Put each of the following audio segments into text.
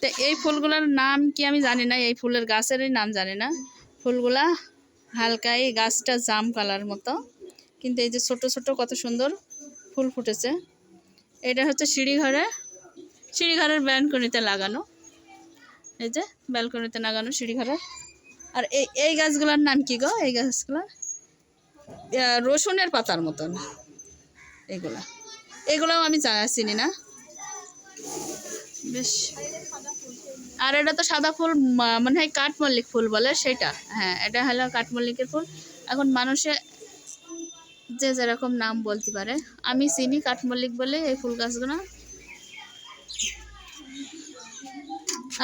তো এই ফুলগুলোর নাম কি আমি জানি না, এই ফুলের গাছেরই নাম জানি না। ফুলগুলা হালকা এই গাছটা জাম কালার মতো। কিন্তু এই যে ছোট ছোট কত সুন্দর ফুল ফুটেছে। এটা হচ্ছে সিঁড়িঘরে, সিঁড়িঘরের ব্যালকনিতে লাগানো। এই যে ব্যালকনিতে লাগানো সিঁড়িঘরে। আর এই এই গাছগুলোর নাম কি গো? এই গাছগুলো? রসুনের পাতার মতন। এগুলা। এগুলোও আমি চিনি না। বেশ। আর এটা তো সাদা ফুল মনে হয় কাঠমল্লিক ফুল বলে সেটা। হ্যাঁ এটা হলো কাঠমল্লিকের ফুল। এখন মানুষে যে যেরকম নাম বলতে পারে। আমি চিনি কাঠমল্লিক বলে এই ফুল গাছগুলো।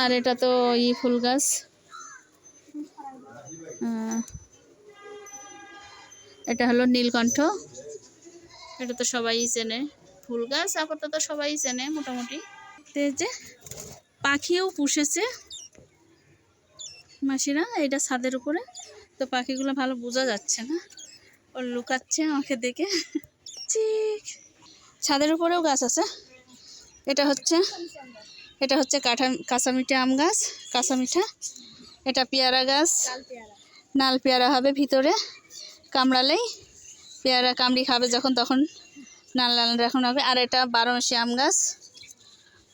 আর এটা তো ই ফুল গাছ। এটা হলো নীলকণ্ঠ। এটা তো সবাই চেনে। ফুল গাছ আপাতত সবাই চেনে মোটামুটি। তো এই যে পাখিও পুষেছে মাসিরা এটা ছাদের উপরে। তো পাখিগুলো ভালো বোঝা যাচ্ছে না। ও লুকাচ্ছে আমাকে দেখে। ঠিক ছাদের উপরেও গাছ আছে। এটা হচ্ছে এটা হচ্ছে কাঠা কাঁচা মিঠা আম গাছ কাঁচা মিঠা এটা পেয়ারা গাছ। নাল পেয়ারা হবে ভিতরে। কামড়ালেই পেয়ারা কামড়ি খাবে যখন, তখন নাল নাল এখন হবে। আর এটা বারো আম গাছ।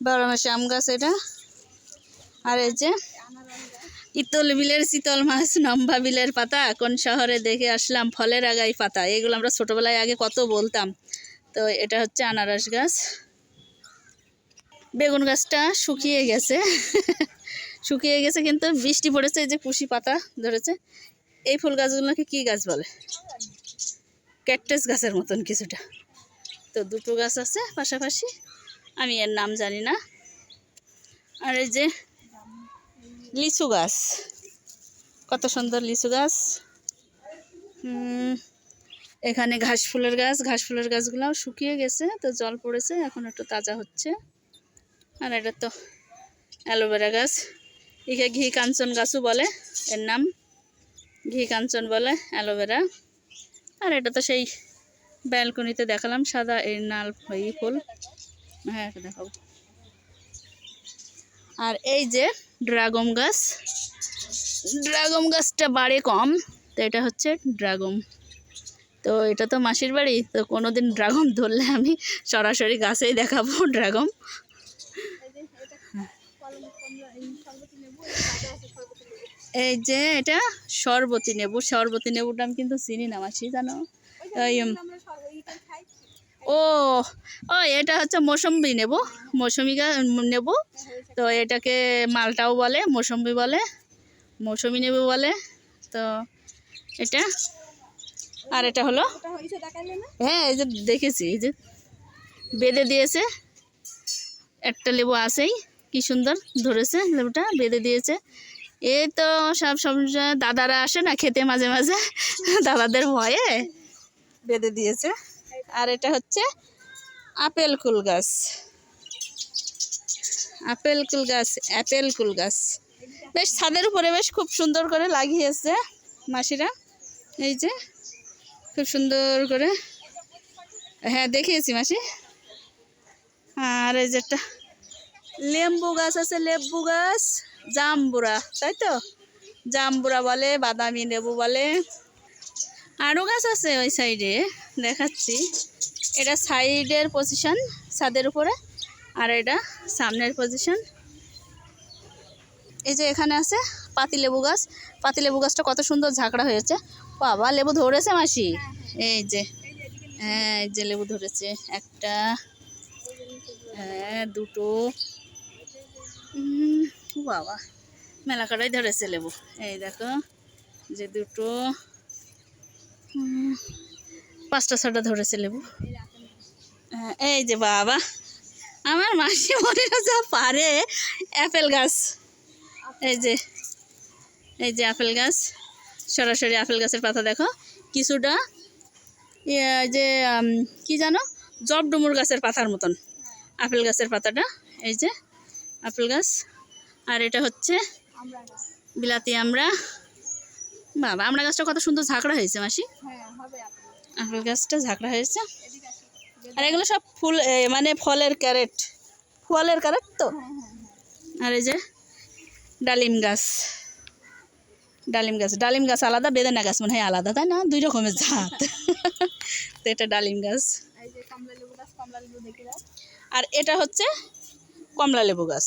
বারো মাসি আম গাছ এটা। আর এই যে ইতল বিলের শীতল মাছ, নম্বা বিলের পাতা, কোন শহরে দেখে আসলাম ফলের আগাই পাতা। এগুলো আমরা ছোটোবেলায় আগে কত বলতাম। তো এটা হচ্ছে আনারস গাছ। বেগুন গাছটা শুকিয়ে গেছে। শুকিয়ে গেছে কিন্তু বৃষ্টি পড়েছে, এই যে কুশি পাতা ধরেছে। এই ফুল গাছগুলোকে কি গাছ বলে? ক্যাকটাস গাছের মতন কিছুটা। তো দুটো গাছ আছে পাশাপাশি। আমি এর নাম জানি না। আর এই যে লিচু গাছ। কত সুন্দর লিচু গাছ। এখানে ঘাস ফুলের গাছ। ঘাস ফুলের গাছগুলোও শুকিয়ে গেছে, তো জল পড়েছে, এখন একটু তাজা হচ্ছে। আর এটা তো অ্যালোভেরা গাছ। একে ঘি কাঞ্চন গাছও বলে, এর নাম। ঘি কাঞ্চন বলে, অ্যালোভেরা। আর এটা তো সেই ব্যালকনিতে দেখালাম, সাদা এই নাল ফুল। হ্যাঁ দেখাবো। আর এই যে ড্রাগন গাছ ড্রাগন গাছটা বাড়ে কম তো এটা হচ্ছে ড্রাগন। তো এটা তো মাসির বাড়ি তো কোনোদিন ড্রাগন ধরলে আমি সরাসরি গাছেই দেখাবো ড্রাগন। এই যে এটা শরবতী নেবু শরবতী নেবুটা আমি কিন্তু চিনি না মাসি জানো? ওই ও ও, এটা হচ্ছে মৌসম্বি নেব। মৌসুমি নেবু। তো এটাকে মালটাও বলে, মৌসম্বি বলে মৌসুমি নেব বলে। তো এটা, আর এটা হলো হ্যাঁ এই যে দেখেছি, এই যে বেঁধে দিয়েছে। একটা লেবু আছেই, কি সুন্দর ধরেছে লেবুটা, বেঁধে দিয়েছে। এই তো সব সময় দাদারা আসে না খেতে মাঝে মাঝে, দাদাদের ভয়ে বেঁধে দিয়েছে। আর এটা হচ্ছে আপেল কুল গাছ। আপেল কুল গাছ অ্যাপেল কুল গাছ। বেশ ছাদের উপরে বেশ খুব সুন্দর করে লাগিয়েছে মাসিরা। এই যে, খুব সুন্দর করে। হ্যাঁ দেখিয়েছি মাসি। আর এই যে একটা লেম্বু গাছ আছে লেম্বু গাছ। জাম্বুরা, তাই তো? জাম্বুরা বলে, বাদামি লেবু বলে। আরও গাছ আছে ওই সাইডে দেখাচ্ছি। এটা সাইডের পজিশন ছাদের উপরে, আর এটা সামনের পজিশন এই যে এখানে আছে পাতি লেবু গাছ। পাতি লেবু গাছটা কত সুন্দর ঝাঁকড়া হয়েছে। বাবা, লেবু ধরেছে মাসি? এই যে হ্যাঁ এই যে লেবু ধরেছে। একটা হ্যাঁ দুটো। বাবা, মেলা কাটাই ধরেছে লেবু। এই দেখো, যে দুটো পাঁচটা ছটা ধরেছে লেবু। হ্যাঁ, এই যে বাবা আমার মাসি মনিরা যা পারে অ্যাপেল গাছ। এই যে এই যে আপেল গাছ সরাসরি আপেল গাছের পাতা দেখো কিছুটা যে কি জানো? জব ডুমুর গাছের পাতার মতন আপেল গাছের পাতাটা এই যে আপেল গাছ। আর এটা হচ্ছে বিলাতি আমরা বাবা আমরা গাছটা কত সুন্দর ঝাঁকড়া হয়েছে মাসি? আপেল গাছটা ঝাঁকড়া হয়েছে। আর এগুলো সব ফুল মানে ফলের ক্যারেট। ফলের ক্যারেট তো? আর এই যে ডালিম গাছ। ডালিম গাছ ডালিম গাছ আলাদা বেদানা গাছ মনে হয় আলাদা তাই না? দুই রকমের জাত। তো এটা ডালিম গাছ। আর এটা হচ্ছে কমলা লেবু গাছ।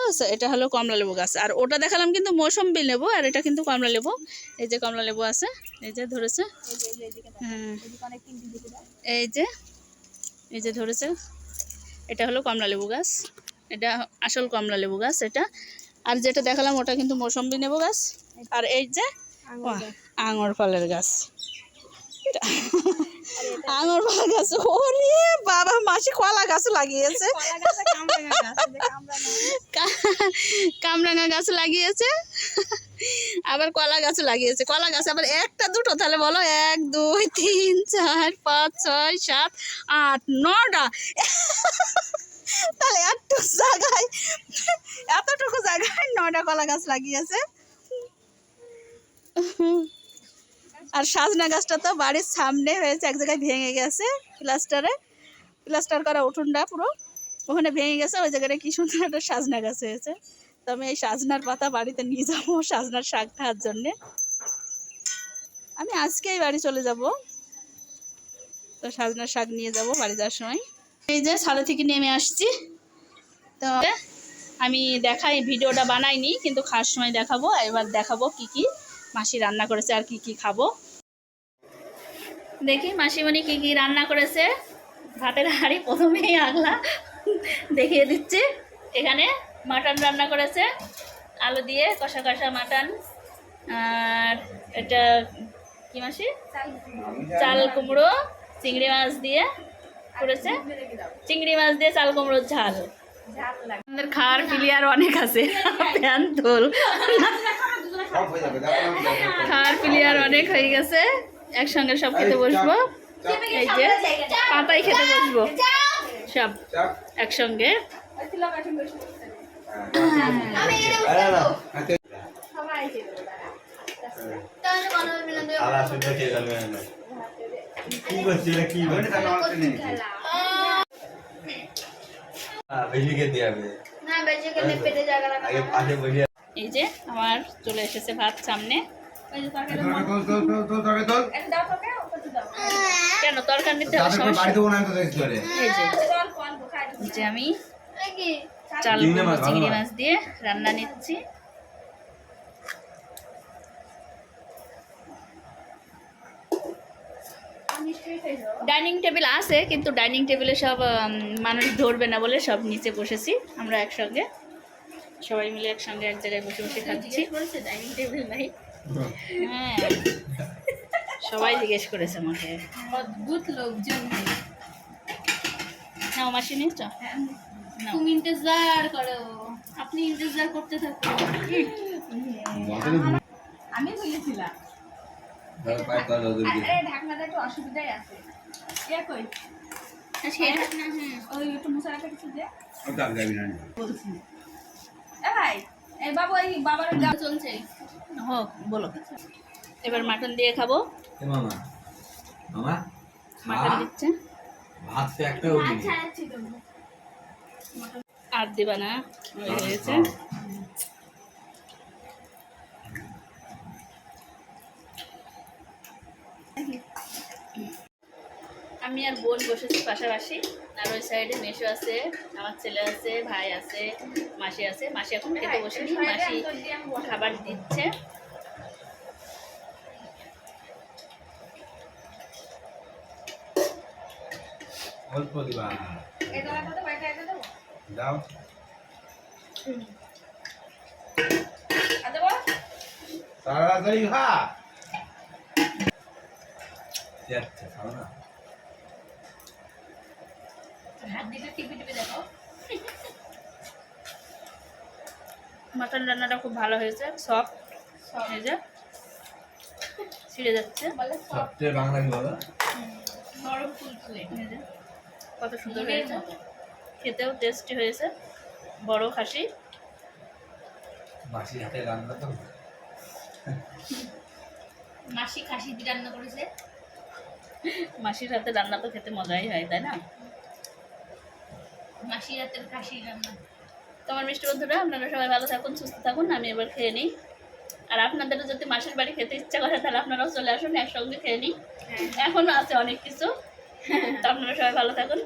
বুঝছ এটা হলো কমলা লেবু গাছ। আর ওটা দেখালাম কিন্তু মৌসম্বি লেবু আর এটা কিন্তু কমলা লেবু। এই যে কমলা লেবু আছে এই যে ধরেছে। এই যে এই যে এদিকে দাও হ্যাঁ। এই যে এই যে ধরেছে। এটা হলো কমলা লেবু গাছ। এটা আসল কমলা লেবু গাছ এটা। আর যেটা দেখালাম ওটা কিন্তু মৌসম্বি লেবু গাছ। আর এই যে আঙুর ফলের গাছ। এটা আঙর গাছ। ওরে বাবা মাসি কলা গাছ লাগিয়েছে। কামরাঙা গাছ লাগিয়েছে। আবার কলা গাছ লাগিয়েছে। কলা গাছ আবার একটা দুটো তাহলে বলো এক দুই তিন চার পাঁচ ছয় সাত আট নটা। তাহলে এত জায়গায় এতটুকু জায়গায় নটা কলা গাছ লাগিয়েছে। আর সাজনা গাছটা তো বাড়ির সামনে হয়েছে, এক জায়গায় ভেঙে গেছে প্লাস্টারে। প্লাস্টার করা উঠোনটা পুরো ওখানে ভেঙে গেছে, ওই জায়গাটা কি সুন্দর একটা সাজনা গাছ হয়েছে। তো আমি এই সাজনার পাতা বাড়িতে নিয়ে যাব সাজনার শাক খাওয়ার জন্যে। আমি আজকেই বাড়ি চলে যাব। তো সাজনার শাক নিয়ে যাব বাড়ি যাওয়ার সময়। এই যে সালে থেকে নেমে আসছি। তো আমি দেখাই, ভিডিওটা বানাইনি, কিন্তু খাওয়ার সময় দেখাবো, এবার দেখাবো কি কি। মাসি রান্না করেছে আর কি কি খাব। দেখি মাসিমণি কি কি রান্না করেছে। ভাতের হাঁড়ি প্রথমেই আগলা দেখিয়ে দিচ্ছে। এখানে মাটন রান্না করেছে। আলু দিয়ে কষা কষা মাটন। আর এটা কি মাসি? চাল কুমড়ো চিংড়ি মাছ দিয়ে করেছে। চিংড়ি মাছ দিয়ে চাল কুমড়োর ঝাল। আমাদের খাওয়ার প্লেয়ার অনেক আছে। প্যান তোল খাওয়ার প্লেয়ার অনেক হয়ে গেছে। একসঙ্গে সব খেতে বসবো। এই যে পাতায় খেতে বসবো। সব একসঙ্গে। বেশি খেতে হবে। না পেটে জায়গা আগে পাশে বসে এই যে আমার চলে এসেছে ভাত সামনে। কেন তরকার নিতে হবে। এই যে। আমি চাল চিংড়ি মাছ, দিয়ে রান্না নিচ্ছি। ডাইনিং টেবিল আছে কিন্তু ডাইনিং টেবিলে সব মানুষ ধরবে না বলে সব নিচে বসেছি আমরা একসঙ্গে। সবাই মিলে একসঙ্গে এক জায়গায় বসে বসে খাচ্ছি। বলছে ডাইনিং টেবিল নাই হ্যাঁ। সবাই জিজ্ঞেস করেছে আমাকে। অদ্ভুত লোকজন। মাসি নাও। তুমি ইন্তজার করো। আপনি ইন্তজার করতে থাকুন। আমি বলেছিলাম। ঢাকনাটা একটু অসুবিধাই আছে। ইয়া কই? ঢাকনা হ্যাঁ ওই একটু মশলাটা কিছু দে। এ ভাই এই বাবু এই বাবার গা চলছে। হোক বলো। এবার মাটন দিয়ে খাব। মামা মামা মাটন দিচ্ছে। ভাত তো আর দিবা না হয়ে গেছে। আমি আর বোন বসেছি পাশাপাশি। আর ওই সাইডে মেশো আছে আমার ছেলে আছে ভাই আছে মাসি আছে। মাসি এখন খেতে বসে মাসি খাবার দিচ্ছে। অল্প দিবা। দাও। তাড়াতাড়ি খা। যাচ্ছে খাও না হাত দিতে টিপি টিপি দেখো মাটন রান্নাটা খুব ভালো হয়েছে সফট এই যে ছিঁড়ে যাচ্ছে। বাংলা কি বলো? নরম ফুলফুলে কত সুন্দর হয়েছে। খেতেও টেস্টি হয়েছে বড় খাসি। মাসির হাতে রান্না তো। মাসি খাসি দিয়ে রান্না করেছে। মাসির হাতে রান্না তো খেতে মজাই হয় তাই না? মাসি রাতের কাশি রান্না। তোমার মিষ্টি বন্ধুরা আপনারা সবাই ভালো থাকুন সুস্থ থাকুন আমি এবার খেয়ে নিই। আর আপনাদেরও যদি মাসের বাড়ি খেতে ইচ্ছা করে তাহলে আপনারাও চলে আসুন একসঙ্গে খেয়ে নিই। এখনও আছে অনেক কিছু। তো আপনারা সবাই ভালো থাকুন।